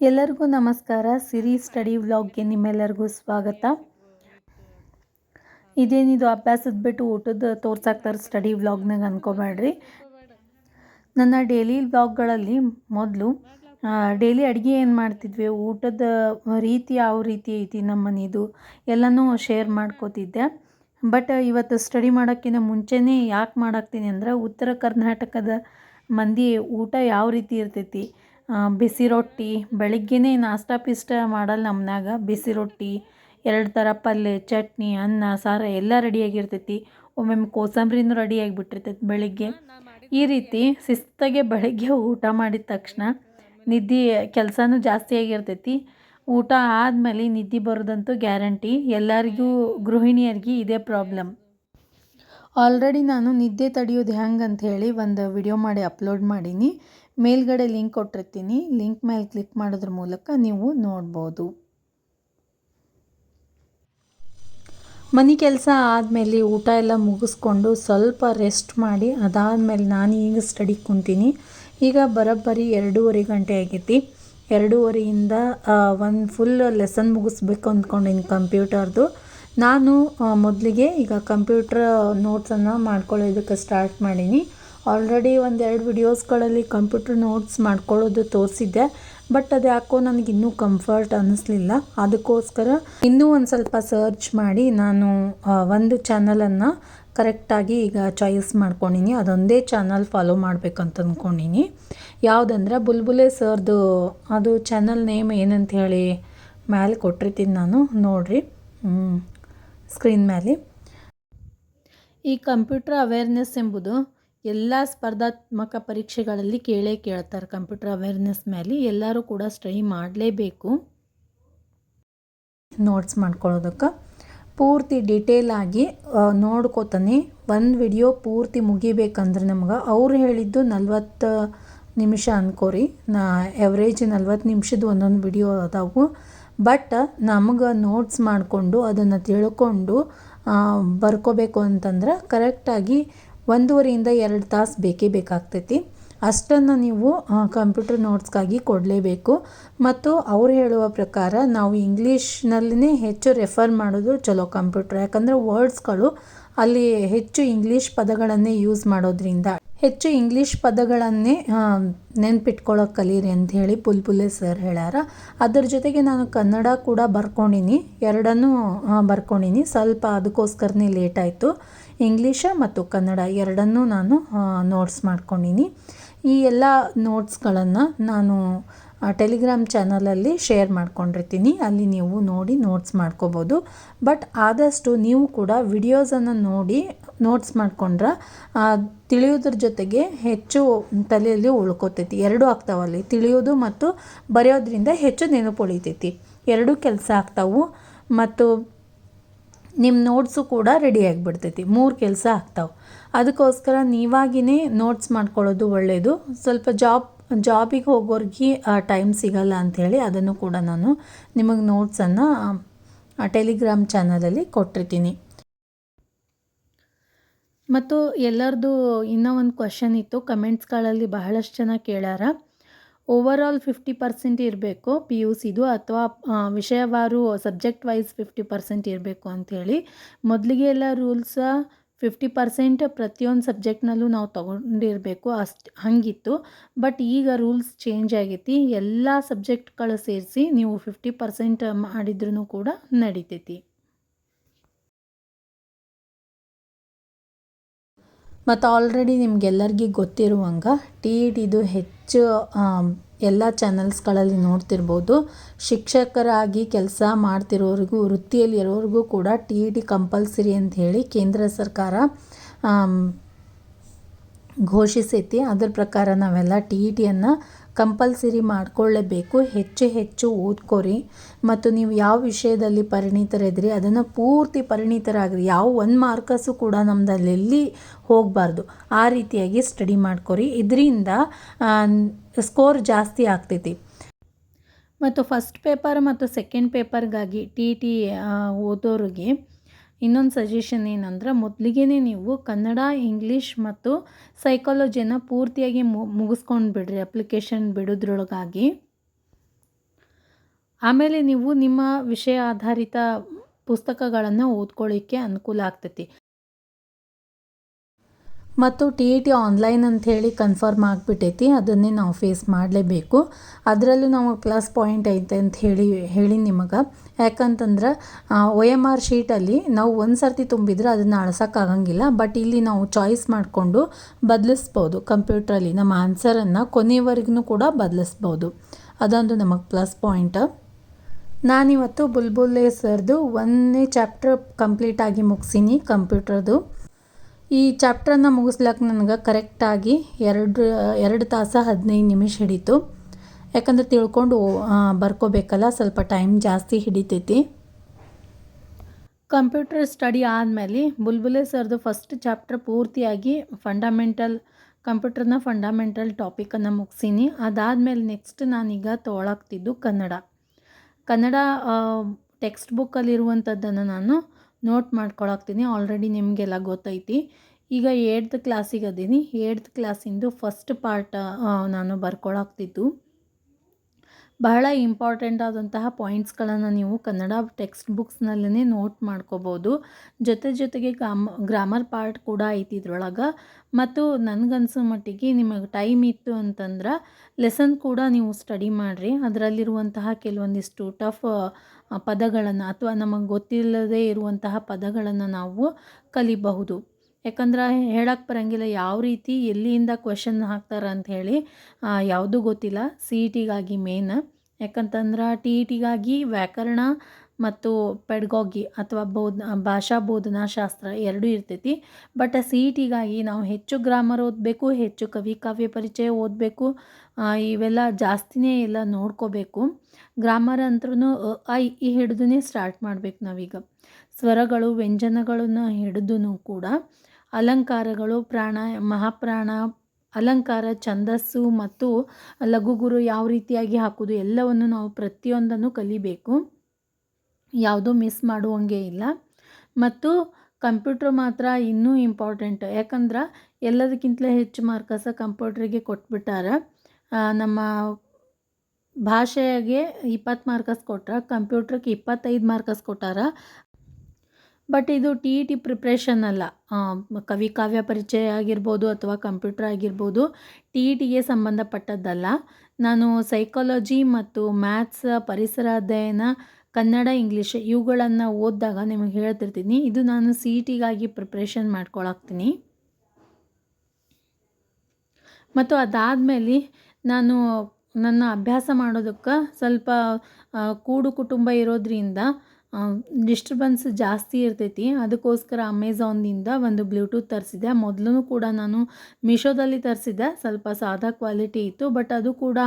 ಎಲ್ಲರಿಗೂ ನಮಸ್ಕಾರ. ಸಿರಿ ಸ್ಟಡಿ ವ್ಲಾಗ್ಗೆ ನಿಮ್ಮೆಲ್ಲರಿಗೂ ಸ್ವಾಗತ. ಇದೇನಿದು ಅಭ್ಯಾಸದ ಬಿಟ್ಟು ಊಟದ ತೋರ್ಸಾಕ್ತಾರೆ ಸ್ಟಡಿ ವ್ಲಾಗ್ನಾಗ ಅನ್ಕೋಬೇಡ್ರಿ. ನನ್ನ ಡೈಲಿ ವ್ಲಾಗ್ಗಳಲ್ಲಿ ಮೊದಲು ಡೈಲಿ ಅಡುಗೆ ಏನು ಮಾಡ್ತಿದ್ವಿ? ಊಟದ ರೀತಿ ಯಾವ ರೀತಿ ಐತಿ ನಮ್ಮ ಮನೆಯದು ಎಲ್ಲನೂ ಶೇರ್ ಮಾಡ್ಕೋತಿದ್ದೆ. ಬಟ್ ಇವತ್ತು ಸ್ಟಡಿ ಮಾಡೋಕ್ಕಿಂತ ಮುಂಚೆನೇ ಯಾಕೆ ಮಾಡಾಕ್ತೀನಿ ಅಂದ್ರೆ, ಉತ್ತರ ಕರ್ನಾಟಕದ ಮಂದಿ ಊಟ ಯಾವ ರೀತಿ ಇರ್ತೈತಿ? ಬಿಸಿ ರೊಟ್ಟಿ. ಬೆಳಗ್ಗೆನೇ ನಾಷ್ಟ ಪಿಷ್ಟ ಮಾಡಲ್ಲ ನಮ್ಮನ್ಯಾಗ ಬಿಸಿ ರೊಟ್ಟಿ ಎರಡು ಥರ ಪಲ್ಯ ಚಟ್ನಿ ಅನ್ನ ಸಾರು ಎಲ್ಲ ರೆಡಿಯಾಗಿರ್ತೈತಿ. ಒಮ್ಮೊಮ್ಮೆ ಕೋಸಂಬರಿನೂ ರೆಡಿ ಆಗಿಬಿಟ್ಟಿರ್ತೈತಿ ಬೆಳಿಗ್ಗೆ ಈ ರೀತಿ ಶಿಸ್ತಾಗೆ ಬೆಳಗ್ಗೆ ಊಟ ಮಾಡಿದ ತಕ್ಷಣ ನಿದ್ದೆ ಕೆಲಸನೂ ಜಾಸ್ತಿ ಆಗಿರ್ತೈತಿ. ಊಟ ಆದಮೇಲೆ ನಿದ್ದೆ ಬರೋದಂತೂ ಗ್ಯಾರಂಟಿ. ಎಲ್ಲರಿಗೂ ಗೃಹಿಣಿಯರಿಗೆ ಇದೇ ಪ್ರಾಬ್ಲಮ್. ಆಲ್ರೆಡಿ ನಾನು ನಿದ್ದೆ ತಡೆಯೋದು ಹೆಂಗೆ ಅಂತ ಹೇಳಿ ಒಂದು ವಿಡಿಯೋ ಮಾಡಿ ಅಪ್ಲೋಡ್ ಮಾಡೀನಿ. ಮೇಲ್ಗಡೆ ಲಿಂಕ್ ಕೊಟ್ಟಿರ್ತೀನಿ. ಲಿಂಕ್ ಮೇಲೆ ಕ್ಲಿಕ್ ಮಾಡೋದ್ರ ಮೂಲಕ ನೀವು ನೋಡ್ಬೋದು. ಮನೆ ಕೆಲಸ ಆದಮೇಲೆ ಊಟ ಎಲ್ಲ ಮುಗಿಸ್ಕೊಂಡು ಸ್ವಲ್ಪ ರೆಸ್ಟ್ ಮಾಡಿ, ಅದಾದಮೇಲೆ ನಾನು ಈಗ ಸ್ಟಡಿ ಕುಂತೀನಿ. ಈಗ ಬರೋಬ್ಬರಿ ಎರಡೂವರೆ ಗಂಟೆ ಆಗೈತಿ ಎರಡೂವರೆಯಿಂದ ಒಂದು ಫುಲ್ ಲೆಸನ್ ಮುಗಿಸ್ಬೇಕು ಅಂದ್ಕೊಂಡಿನಿ ಕಂಪ್ಯೂಟರ್ದು. ನಾನು ಮೊದಲಿಗೆ ಈಗ ಕಂಪ್ಯೂಟ್ರ್ ನೋಟ್ಸನ್ನು ಮಾಡ್ಕೊಳ್ಳೋದಕ್ಕೆ ಸ್ಟಾರ್ಟ್ ಮಾಡೀನಿ. ಆಲ್ರೆಡಿ ಒಂದೆರಡು ವಿಡಿಯೋಸ್ಗಳಲ್ಲಿ ಕಂಪ್ಯೂಟರ್ ನೋಟ್ಸ್ ಮಾಡ್ಕೊಳ್ಳೋದು ತೋರಿಸಿದ್ದೆ. ಬಟ್ ಅದು ಯಾಕೋ ನನಗೆ ಇನ್ನೂ ಕಂಫರ್ಟ್ ಅನ್ನಿಸ್ಲಿಲ್ಲ ಅದಕ್ಕೋಸ್ಕರ ಇನ್ನೂ ಒಂದು ಸ್ವಲ್ಪ ಸರ್ಚ್ ಮಾಡಿ ನಾನು ಒಂದು ಚಾನಲನ್ನು ಕರೆಕ್ಟಾಗಿ ಈಗ ಚಾಯ್ಸ್ ಮಾಡ್ಕೊಂಡಿನಿ. ಅದೊಂದೇ ಚಾನಲ್ ಫಾಲೋ ಮಾಡಬೇಕಂತ ಅಂದ್ಕೊಂಡಿನಿ ಯಾವುದಂದ್ರೆ ಬುಲ್ಬುಲೆ ಸರ್ದು, ಅದು ಚಾನಲ್ ನೇಮ್ ಏನಂತ ಹೇಳಿ ಮ್ಯಾಲೆ ಕೊಟ್ಟಿರ್ತೀನಿ ನಾನು, ನೋಡಿರಿ. ಸ್ಕ್ರೀನ್ ಮೇಲೆ. ಈ ಕಂಪ್ಯೂಟರ್ ಅವೇರ್ನೆಸ್ ಎಂಬುದು ಎಲ್ಲ ಸ್ಪರ್ಧಾತ್ಮಕ ಪರೀಕ್ಷೆಗಳಲ್ಲಿ ಕೇಳೇ ಕೇಳ್ತಾರೆ. ಕಂಪ್ಯೂಟರ್ ಅವೇರ್ನೆಸ್ ಮೇಲೆ ಎಲ್ಲರೂ ಕೂಡ ಸ್ಟಡಿ ಮಾಡಲೇಬೇಕು. ನೋಟ್ಸ್ ಮಾಡ್ಕೊಳ್ಳೋದಕ್ಕೆ. ಪೂರ್ತಿ ಡಿಟೇಲ್ ಆಗಿ ನೋಡ್ಕೋತಾನೆ. ಒಂದು ವಿಡಿಯೋ ಪೂರ್ತಿ ಮುಗಿಬೇಕಂದ್ರೆ ನಮ್ಗೆ ಅವ್ರು ಹೇಳಿದ್ದು ನಲ್ವತ್ತು ನಿಮಿಷ ಅನ್ಕೋರಿ. ನಾ ಎವ್ರೇಜ್ ನಲ್ವತ್ತು ನಿಮಿಷದ ಒಂದೊಂದು ವಿಡಿಯೋ ಅದಾವು. ಬಟ್ ನಮಗೆ ನೋಟ್ಸ್ ಮಾಡಿಕೊಂಡು ಅದನ್ನು ತಿಳ್ಕೊಂಡು ಬರ್ಕೋಬೇಕು ಅಂತಂದ್ರೆ ಕರೆಕ್ಟಾಗಿ ಒಂದೂವರೆಯಿಂದ ಎರಡು ತಾಸು ಬೇಕೇ ಬೇಕಾಗ್ತೈತಿ. ಅಷ್ಟನ್ನು ನೀವು ಕಂಪ್ಯೂಟರ್ ನೋಟ್ಸ್ಗಾಗಿ ಕೊಡಲೇಬೇಕು. ಮತ್ತು ಅವ್ರು ಹೇಳುವ ಪ್ರಕಾರ ನಾವು ಇಂಗ್ಲೀಷ್ನಲ್ಲಿನೇ ಹೆಚ್ಚು ರೆಫರ್ ಮಾಡೋದು ಚಲೋ ಕಂಪ್ಯೂಟರ್ ಯಾಕಂದರೆ ವರ್ಡ್ಸ್ಗಳು ಅಲ್ಲಿ ಹೆಚ್ಚು ಇಂಗ್ಲೀಷ್ ಪದಗಳನ್ನೇ ಯೂಸ್ ಮಾಡೋದ್ರಿಂದ. ಹೆಚ್ಚು ಇಂಗ್ಲೀಷ್ ಪದಗಳನ್ನೇ ನೆನ್ಪಿಟ್ಕೊಳ್ಳೋಕೆ ಕಲೀರಿ ಅಂತ ಹೇಳಿ ಪುಲ್ಪುಲೆ ಸರ್ ಹೇಳ್ಯಾರ. ಅದರ ಜೊತೆಗೆ ನಾನು ಕನ್ನಡ ಕೂಡ ಬರ್ಕೊಂಡಿನಿ, ಎರಡನ್ನೂ ಬರ್ಕೊಂಡಿನಿ. ಸ್ವಲ್ಪ ಅದಕ್ಕೋಸ್ಕರನೇ ಲೇಟ್ ಆಯಿತು. ಇಂಗ್ಲೀಷ ಮತ್ತು ಕನ್ನಡ ಎರಡನ್ನೂ ನಾನು ನೋಟ್ಸ್ ಮಾಡ್ಕೊಂಡಿನಿ. ಈ ಎಲ್ಲ ನೋಟ್ಸ್ಗಳನ್ನು ನಾನು ಟೆಲಿಗ್ರಾಮ್ ಚಾನಲಲ್ಲಿ ಶೇರ್ ಮಾಡ್ಕೊಂಡಿರ್ತೀನಿ. ಅಲ್ಲಿ ನೀವು ನೋಡಿ ನೋಟ್ಸ್ ಮಾಡ್ಕೋಬೋದು. ಬಟ್ ಆದಷ್ಟು ನೀವು ಕೂಡ ವಿಡಿಯೋಸನ್ನು ನೋಡಿ ನೋಟ್ಸ್ ಮಾಡ್ಕೊಂಡ್ರೆ ತಿಳಿಯೋದ್ರ ಜೊತೆಗೆ ಹೆಚ್ಚು ತಲೆಯಲ್ಲಿ ಉಳ್ಕೊತೈತಿ. ಎರಡೂ ಆಗ್ತಾವಲ್ಲಿ ತಿಳಿಯೋದು ಮತ್ತು ಬರೆಯೋದ್ರಿಂದ ಹೆಚ್ಚು ನೆನಪು ಉಳಿತೈತಿ. ಎರಡೂ ಕೆಲಸ ಆಗ್ತಾವು ಮತ್ತು ನಿಮ್ಮ ನೋಟ್ಸು ಕೂಡ ರೆಡಿ ಆಗಿಬಿಡ್ತೈತಿ. ಮೂರು ಕೆಲಸ ಆಗ್ತಾವೆ. ಅದಕ್ಕೋಸ್ಕರ ನೀವಾಗಿನೇ ನೋಟ್ಸ್ ಮಾಡ್ಕೊಳ್ಳೋದು ಒಳ್ಳೆಯದು ಸ್ವಲ್ಪ ಜಾಬ್ ಜಾಬಿಗೆ ಹೋಗೋರಿಗೆ ಟೈಮ್ ಸಿಗಲ್ಲ ಅಂಥೇಳಿ ಅದನ್ನು ಕೂಡ ನಾನು ನಿಮಗೆ ನೋಟ್ಸನ್ನು ಟೆಲಿಗ್ರಾಮ್ ಚಾನಲಲ್ಲಿ ಕೊಟ್ಟಿರ್ತೀನಿ. ಮತ್ತು ಎಲ್ಲರದು ಇನ್ನೂ ಒಂದು ಕ್ವಶನ್ ಇತ್ತು. ಕಮೆಂಟ್ಸ್ಗಳಲ್ಲಿ ಬಹಳಷ್ಟು ಜನ ಕೇಳಾರ ಓವರ್ ಆಲ್ ಫಿಫ್ಟಿ ಪರ್ಸೆಂಟ್ ಇರಬೇಕು ಪಿ ಯು ಸಿದು ಅಥವಾ ವಿಷಯವಾರು ಸಬ್ಜೆಕ್ಟ್ ವೈಸ್ ಫಿಫ್ಟಿ ಪರ್ಸೆಂಟ್ ಇರಬೇಕು ಅಂಥೇಳಿ ಮೊದಲಿಗೆ ಎಲ್ಲ ರೂಲ್ಸ ಫಿಫ್ಟಿ ಪರ್ಸೆಂಟ್ ಪ್ರತಿಯೊಂದು ಸಬ್ಜೆಕ್ಟ್ನಲ್ಲೂ ನಾವು ತೊಗೊಂಡಿರಬೇಕು. ಅಷ್ಟು ಹಾಗಿತ್ತು. ಬಟ್ ಈಗ ರೂಲ್ಸ್ ಚೇಂಜ್ ಆಗೈತಿ. ಎಲ್ಲ ಸಬ್ಜೆಕ್ಟ್ಗಳು ಸೇರಿಸಿ ನೀವು ಫಿಫ್ಟಿ ಪರ್ಸೆಂಟ್ ಮಾಡಿದ್ರೂ ಕೂಡ ನಡಿತೈತಿ. ಮತ್ತು ಆಲ್ರೆಡಿ ನಿಮ್ಗೆಲ್ಲರಿಗೆ ಗೊತ್ತಿರುವಂಗೆ ಟಿ ಇ ಟಿದು ಹೆಚ್ಚು ಎಲ್ಲ ಚಾನಲ್ಸ್ಗಳಲ್ಲಿ ನೋಡ್ತಿರ್ಬೋದು. ಶಿಕ್ಷಕರಾಗಿ ಕೆಲಸ ಮಾಡ್ತಿರೋರಿಗೂ, ವೃತ್ತಿಯಲ್ಲಿರೋರಿಗೂ ಕೂಡ ಟಿ ಇ ಟಿ ಕಂಪಲ್ಸರಿ ಅಂತ ಹೇಳಿ ಕೇಂದ್ರ ಸರ್ಕಾರ ಘೋಷಿಸೈತಿ. ಅದ್ರ ಪ್ರಕಾರ ನಾವೆಲ್ಲ ಟಿ ಇ ಟಿಯನ್ನು ಕಂಪಲ್ಸರಿ ಮಾಡಿಕೊಳ್ಳೇಬೇಕು. ಹೆಚ್ಚು ಹೆಚ್ಚು ಓದ್ಕೋರಿ. ಮತ್ತು ನೀವು ಯಾವ ವಿಷಯದಲ್ಲಿ ಪರಿಣಿತರಿದ್ರಿ ಅದನ್ನು ಪೂರ್ತಿ ಪರಿಣಿತರಾಗ್ರಿ. ಯಾವ ಒಂದು ಮಾರ್ಕಸ್ಸು ಕೂಡ ನಮ್ದು ಅಲ್ಲೆಲ್ಲಿ ಹೋಗಬಾರ್ದು. ಆ ರೀತಿಯಾಗಿ ಸ್ಟಡಿ ಮಾಡ್ಕೊರಿ. ಇದರಿಂದ ಸ್ಕೋರ್ ಜಾಸ್ತಿ ಆಗ್ತೈತಿ. ಮತ್ತು ಫಸ್ಟ್ ಪೇಪರ್ ಮತ್ತು ಸೆಕೆಂಡ್ ಪೇಪರ್ಗಾಗಿ ಟಿ ಟಿ ಓದೋರಿಗೆ ಇನ್ನೊಂದು ಸಜೆಷನ್ ಏನಂದ್ರೆ ಮೊದಲಿಗೆ ನೀವು ಕನ್ನಡ, ಇಂಗ್ಲೀಷ್ ಮತ್ತು ಸೈಕಾಲಜಿಯನ್ನು ಪೂರ್ತಿಯಾಗಿ ಮುಗಿಸ್ಕೊಂಡು ಬಿಡ್ರಿ ಅಪ್ಲಿಕೇಶನ್ ಬಿಡೋದ್ರೊಳಗಾಗಿ. ಆಮೇಲೆ ನೀವು ನಿಮ್ಮ ವಿಷಯ ಆಧಾರಿತ ಪುಸ್ತಕಗಳನ್ನು ಓದ್ಕೊಳ್ಳಿಕ್ಕೆ ಅನುಕೂಲ ಆಗ್ತೈತಿ. ಮತ್ತು ಟಿ ಇ ಟಿ ಆನ್ಲೈನ್ ಅಂಥೇಳಿ ಕನ್ಫರ್ಮ್ ಆಗಿಬಿಟ್ಟೈತಿ ಅದನ್ನೇ ನಾವು ಫೇಸ್ ಮಾಡಲೇಬೇಕು. ಅದರಲ್ಲೂ ನಾವು ಪ್ಲಸ್ ಪಾಯಿಂಟ್ ಐತೆ ಅಂತ ಹೇಳಿ ಹೇಳಿ ನಿಮಗೆ. ಯಾಕಂತಂದ್ರೆ ಒ ಎಂ ಆರ್ ಶೀಟಲ್ಲಿ ನಾವು ಒಂದು ಸರ್ತಿ ತುಂಬಿದ್ರೆ ಅದನ್ನು ಅಳ್ಸೋಕ್ಕಾಗಂಗಿಲ್ಲ ಬಟ್ ಇಲ್ಲಿ ನಾವು ಚಾಯ್ಸ್ ಮಾಡಿಕೊಂಡು ಬದಲಿಸ್ಬೋದು. ಕಂಪ್ಯೂಟ್ರಲ್ಲಿ ನಮ್ಮ ಆನ್ಸರನ್ನು ಕೊನೆಯವರೆಗೂ ಕೂಡ ಬದಲಿಸ್ಬೋದು. ಅದೊಂದು ನಮಗೆ ಪ್ಲಸ್ ಪಾಯಿಂಟ್ ನಾನಿವತ್ತು ಬುಲ್ಬುಲ್ಲೆ ಸರ್ದು ಒಂದನೇ ಚಾಪ್ಟರ್ ಕಂಪ್ಲೀಟಾಗಿ ಮುಗಿಸೀನಿ ಕಂಪ್ಯೂಟರ್ದು ಈ ಚಾಪ್ಟ್ರನ್ನ ಮುಗಿಸ್ಲಕ್ಕೆ ನನಗೆ ಕರೆಕ್ಟಾಗಿ ಎರಡು ಎರಡು ತಾಸು ಹದಿನೈದು ನಿಮಿಷ ಹಿಡಿತು. ಯಾಕಂದ್ರೆ ತಿಳ್ಕೊಂಡು ಬರ್ಕೋಬೇಕಲ್ಲ, ಸ್ವಲ್ಪ ಟೈಮ್ ಜಾಸ್ತಿ ಹಿಡಿತೈತಿ. ಕಂಪ್ಯೂಟರ್ ಸ್ಟಡಿ ಆದಮೇಲೆ ಬುಲ್ಬುಲೆ ಸರ್ದು ಫಸ್ಟ್ ಚಾಪ್ಟರ್ ಪೂರ್ತಿಯಾಗಿ ಫಂಡಮೆಂಟಲ್, ಕಂಪ್ಯೂಟರ್ನ ಫಂಡಮೆಂಟಲ್ ಟಾಪಿಕನ್ನು ಮುಗಿಸೀನಿ. ಅದಾದಮೇಲೆ ನೆಕ್ಸ್ಟ್ ನಾನೀಗ ತೊಗೊಳಕ್ತಿದ್ದು ಕನ್ನಡ. ಕನ್ನಡ ಟೆಕ್ಸ್ಟ್ ಬುಕ್ಕಲ್ಲಿರುವಂಥದ್ದನ್ನು ನಾನು ನೋಟ್ ಮಾಡ್ಕೊಳಕ್ತೀನಿ. ಆಲ್ರೆಡಿ ನಿಮಗೆಲ್ಲ ಗೊತ್ತೈತಿ. ಈಗ ಏಡ್ತ್ ಕ್ಲಾಸಿಗೆ ಅದೀನಿ. ಏಡ್ತ್ ಕ್ಲಾಸಿಂದು ಫಸ್ಟ್ ಪಾರ್ಟ್ ನಾನು ಬರ್ಕೊಳಕ್ತಿದ್ದು. ಬಹಳ ಇಂಪಾರ್ಟೆಂಟ್ ಆದಂತಹ ಪಾಯಿಂಟ್ಸ್ಗಳನ್ನು ನೀವು ಕನ್ನಡ ಟೆಕ್ಸ್ಟ್ ಬುಕ್ಸ್ನಲ್ಲೇ ನೋಟ್ ಮಾಡ್ಕೋಬೋದು. ಜೊತೆ ಜೊತೆಗೆ ಗ್ರಾಮ, ಗ್ರಾಮರ್ ಪಾರ್ಟ್ ಕೂಡ ಐತಿ ಇದ್ರೊಳಗೆ. ಮತ್ತು ನನಗನ್ಸೋ ಮಟ್ಟಿಗೆ ನಿಮಗೆ ಟೈಮ್ ಇತ್ತು ಅಂತಂದ್ರೆ ಲೆಸನ್ ಕೂಡ ನೀವು ಸ್ಟಡಿ ಮಾಡಿರಿ. ಅದರಲ್ಲಿರುವಂತಹ ಕೆಲವೊಂದಿಷ್ಟು ಟಫ್, ಪದಗಳನ್ನು ಅಥವಾ ನಮಗೆ ಗೊತ್ತಿಲ್ಲದೇ ಇರುವಂತಹ ಪದಗಳನ್ನು ನಾವು ಕಲಿಬಹುದು. ಯಾಕಂದ್ರೆ ಹೇಳಕ್ಕೆ ಬರೋಂಗಿಲ್ಲ, ಯಾವ ರೀತಿ ಎಲ್ಲಿಯಿಂದ ಕ್ವೆಶನ್ ಹಾಕ್ತಾರೆ ಹೇಳಿ ಯಾವುದೂ ಗೊತ್ತಿಲ್ಲ ಸಿ ಇ ಟಿಗಾಗಿ ಮೇನ್ ಯಾಕಂತಂದ್ರೆ ಟಿ ಇ ಟಿಗಾಗಿ ವ್ಯಾಕರಣ ಮತ್ತು ಪೆಡ್ಗಾಗಿ ಅಥವಾ ಬೋಧ, ಭಾಷಾ ಬೋಧನಾ ಶಾಸ್ತ್ರ ಎರಡೂ ಇರ್ತೈತಿ. ಬಟ್ ಸಿ ಇ ಟಿಗಾಗಿ ನಾವು ಹೆಚ್ಚು ಗ್ರಾಮರ್ ಓದಬೇಕು, ಹೆಚ್ಚು ಕವಿ ಕಾವ್ಯ ಪರಿಚಯ ಓದಬೇಕು ಇವೆಲ್ಲ ಜಾಸ್ತಿನೇ ಎಲ್ಲ ನೋಡ್ಕೋಬೇಕು. ಗ್ರಾಮರ್ ಅಂದ್ರೂ ಐ, ಈ ಹಿಡಿದುನೇ ಸ್ಟಾರ್ಟ್ ಮಾಡ್ಬೇಕು ನಾವೀಗ. ಸ್ವರಗಳು, ವ್ಯಂಜನಗಳನ್ನು ಹಿಡಿದೂ ಕೂಡ. ಅಲಂಕಾರಗಳು, ಪ್ರಾಣ, ಮಹಾಪ್ರಾಣ, ಅಲಂಕಾರ, ಛಂದಸ್ಸು ಮತ್ತು ಲಘುಗುರು ಯಾವ ರೀತಿಯಾಗಿ ಹಾಕೋದು ಎಲ್ಲವನ್ನು ನಾವು ಪ್ರತಿಯೊಂದನ್ನು ಕಲಿಬೇಕು. ಯಾವುದೂ ಮಿಸ್ ಮಾಡುವಂಗೆ ಇಲ್ಲ. ಮತ್ತು ಕಂಪ್ಯೂಟ್ರ್ ಮಾತ್ರ ಇನ್ನೂ ಇಂಪಾರ್ಟೆಂಟ್ ಯಾಕಂದ್ರೆ ಎಲ್ಲದಕ್ಕಿಂತಲೇ ಹೆಚ್ಚು ಮಾರ್ಕಸ ಕಂಪ್ಯೂಟ್ರಿಗೆ ಕೊಟ್ಬಿಟ್ಟಾರೆ. ನಮ್ಮ ಭಾಷೆಗೆ ಇಪ್ಪತ್ತು ಮಾರ್ಕಸ್ ಕೊಟ್ಟರೆ ಕಂಪ್ಯೂಟ್ರಿಗೆ ಇಪ್ಪತ್ತೈದು ಮಾರ್ಕಸ್ ಕೊಟ್ಟಾರ. ಬಟ್ ಇದು ಟಿ ಇ ಟಿ ಪ್ರಿಪ್ರೇಷನ್ ಅಲ್ಲ. ಕವಿ ಕಾವ್ಯ ಪರಿಚಯ ಆಗಿರ್ಬೋದು ಅಥವಾ ಕಂಪ್ಯೂಟರ್ ಆಗಿರ್ಬೋದು ಟಿ ಇ ಟಿಗೆ ಸಂಬಂಧಪಟ್ಟದ್ದಲ್ಲ. ನಾನು ಸೈಕಾಲಜಿ ಮತ್ತು ಮ್ಯಾಥ್ಸ್ ಪರಿಸರ ಅಧ್ಯಯನ ಕನ್ನಡ ಇಂಗ್ಲೀಷ್ ಇವುಗಳನ್ನು ಓದಿದಾಗ ನಿಮಗೆ ಹೇಳ್ತಿರ್ತೀನಿ. ಇದು ನಾನು ಸಿ ಇ ಟಿಗಾಗಿ ಪ್ರಿಪ್ರೇಷನ್ ಮಾಡ್ಕೊಳಕ್ತೀನಿ. ಮತ್ತು ಅದಾದಮೇಲೆ ನಾನು ನನ್ನ ಅಭ್ಯಾಸ ಮಾಡೋದಕ್ಕೆ ಸ್ವಲ್ಪ ಕೂಡು ಕುಟುಂಬ ಇರೋದರಿಂದ ಡಿಸ್ಟರ್ಬೆನ್ಸ್ ಜಾಸ್ತಿ ಇರ್ತೈತಿ. ಅದಕ್ಕೋಸ್ಕರ ಅಮೆಝಾನ್ನಿಂದ ಒಂದು ಬ್ಲೂಟೂತ್ ತರಿಸಿದೆ. ಮೊದಲು ಕೂಡ ನಾನು ಮೀಶೋದಲ್ಲಿ ತರಿಸಿದ್ದೆ ಸ್ವಲ್ಪ ಸಾದಾ ಕ್ವಾಲಿಟಿ ಇತ್ತು. ಬಟ್ ಅದು ಕೂಡ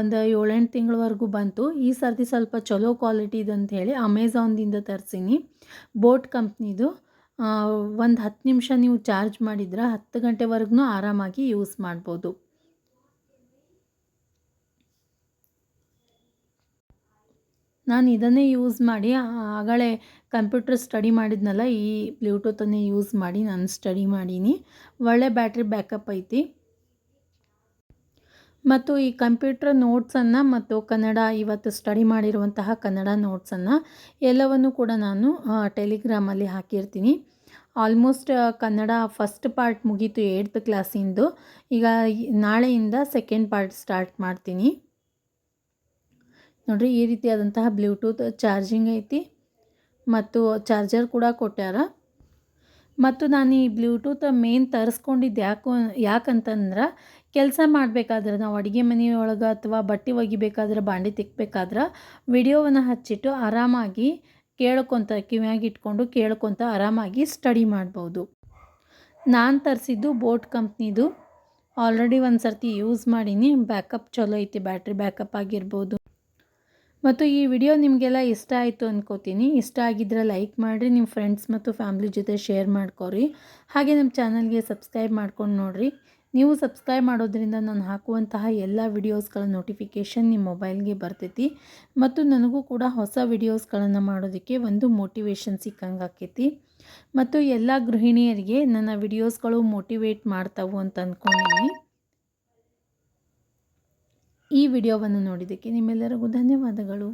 ಒಂದು ಏಳೆಂಟು ತಿಂಗಳವರೆಗೂ ಬಂತು. ಈ ಸರ್ತಿ ಸ್ವಲ್ಪ ಚಲೋ ಕ್ವಾಲಿಟಿದು ಅಂತ ಹೇಳಿ ಅಮೆಝಾನ್ದಿಂದ ತರಿಸೀನಿ. ಬೋಟ್ ಕಂಪ್ನಿದು. ಒಂದು ಹತ್ತು ನಿಮಿಷ ನೀವು ಚಾರ್ಜ್ ಮಾಡಿದ್ರೆ ಹತ್ತು ಗಂಟೆವರೆಗೂ ಆರಾಮಾಗಿ ಯೂಸ್ ಮಾಡ್ಬೋದು. ನಾನು ಇದನ್ನೇ ಯೂಸ್ ಮಾಡಿ ಆಗಲೇ ಕಂಪ್ಯೂಟರ್ ಸ್ಟಡಿ ಮಾಡಿದ್ನಲ್ಲ, ಈ ಬ್ಲೂಟೂತನ್ನೇ ಯೂಸ್ ಮಾಡಿ ನಾನು ಸ್ಟಡಿ ಮಾಡೀನಿ. ಒಳ್ಳೆ ಬ್ಯಾಟ್ರಿ ಬ್ಯಾಕಪ್ ಐತಿ. ಮತ್ತು ಈ ಕಂಪ್ಯೂಟರ್ ನೋಟ್ಸನ್ನು ಮತ್ತು ಕನ್ನಡ ಇವತ್ತು ಸ್ಟಡಿ ಮಾಡಿರುವಂತಹ ಕನ್ನಡ ನೋಟ್ಸನ್ನು ಎಲ್ಲವನ್ನು ಕೂಡ ನಾನು ಟೆಲಿಗ್ರಾಮಲ್ಲಿ ಹಾಕಿರ್ತೀನಿ. ಆಲ್ಮೋಸ್ಟ್ ಕನ್ನಡ ಫಸ್ಟ್ ಪಾರ್ಟ್ ಮುಗೀತು ಏಯ್ತ್ ಕ್ಲಾಸಿಂದು ಈಗ ನಾಳೆಯಿಂದ ಸೆಕೆಂಡ್ ಪಾರ್ಟ್ ಸ್ಟಾರ್ಟ್ ಮಾಡ್ತೀನಿ. ನೋಡಿರಿ ಈ ರೀತಿಯಾದಂತಹ ಬ್ಲೂಟೂತ್ ಚಾರ್ಜಿಂಗ್ ಐತಿ ಮತ್ತು ಚಾರ್ಜರ್ ಕೂಡ ಕೊಟ್ಟಾರ ಮತ್ತು ನಾನು ಈ ಬ್ಲೂಟೂತ್ ಮೇನ್ ತರಿಸ್ಕೊಂಡಿದ್ದು ಯಾಕೋ, ಯಾಕಂತಂದ್ರೆ ಕೆಲಸ ಮಾಡಬೇಕಾದ್ರೆ ನಾವು ಅಡುಗೆ ಮನೆಯೊಳಗೆ ಅಥವಾ ಬಟ್ಟೆ ಒಗಿಬೇಕಾದ್ರೆ ಬಾಂಡೆ ತಿಕ್ಕಬೇಕಾದ್ರೆ ವಿಡಿಯೋವನ್ನು ಹಚ್ಚಿಟ್ಟು ಆರಾಮಾಗಿ ಕೇಳ್ಕೊತ ಕಿವಿಯಾಗಿಟ್ಕೊಂಡು ಇಟ್ಕೊಂಡು ಕೇಳ್ಕೊತ ಆರಾಮಾಗಿ ಸ್ಟಡಿ ಮಾಡ್ಬೋದು. ನಾನು ತರಿಸಿದ್ದು ಬೋಟ್ ಕಂಪ್ನಿದು. ಆಲ್ರೆಡಿ ಒಂದು ಸರ್ತಿ ಯೂಸ್ ಮಾಡೀನಿ. ಬ್ಯಾಕಪ್ ಚಲೋ ಐತಿ, ಬ್ಯಾಟ್ರಿ ಬ್ಯಾಕಪ್ ಆಗಿರ್ಬೋದು. ಮತ್ತು ಈ ವಿಡಿಯೋ ನಿಮಗೆಲ್ಲ ಇಷ್ಟ ಆಯಿತು ಅಂದ್ಕೋತೀನಿ ಇಷ್ಟ ಆಗಿದ್ರೆ ಲೈಕ್ ಮಾಡಿರಿ, ನಿಮ್ಮ ಫ್ರೆಂಡ್ಸ್ ಮತ್ತು ಫ್ಯಾಮ್ಲಿ ಜೊತೆ ಶೇರ್ ಮಾಡ್ಕೊರಿ. ಹಾಗೆ ನಮ್ಮ ಚಾನಲ್ಗೆ ಸಬ್ಸ್ಕ್ರೈಬ್ ಮಾಡ್ಕೊಂಡು ನೋಡಿರಿ. ನೀವು ಸಬ್ಸ್ಕ್ರೈಬ್ ಮಾಡೋದ್ರಿಂದ ನಾನು ಹಾಕುವಂತಹ ಎಲ್ಲ ವಿಡಿಯೋಸ್ಗಳ ನೋಟಿಫಿಕೇಷನ್ ನಿಮ್ಮ ಮೊಬೈಲ್ಗೆ ಬರ್ತೈತಿ. ಮತ್ತು ನನಗೂ ಕೂಡ ಹೊಸ ವಿಡಿಯೋಸ್ಗಳನ್ನು ಮಾಡೋದಕ್ಕೆ ಒಂದು ಮೋಟಿವೇಶನ್ ಸಿಕ್ಕಂಗೆ ಆಕೈತಿ ಮತ್ತು ಎಲ್ಲ ಗೃಹಿಣಿಯರಿಗೆ ನನ್ನ ವಿಡಿಯೋಸ್ಗಳು ಮೋಟಿವೇಟ್ ಮಾಡ್ತಾವು ಅಂತ ಅಂದ್ಕೊಂಡಿನಿ ಈ ವಿಡಿಯೋವನ್ನು ನೋಡಿದ್ದಕ್ಕೆ ನಿಮ್ಮೆಲ್ಲರಿಗೂ ಧನ್ಯವಾದಗಳು.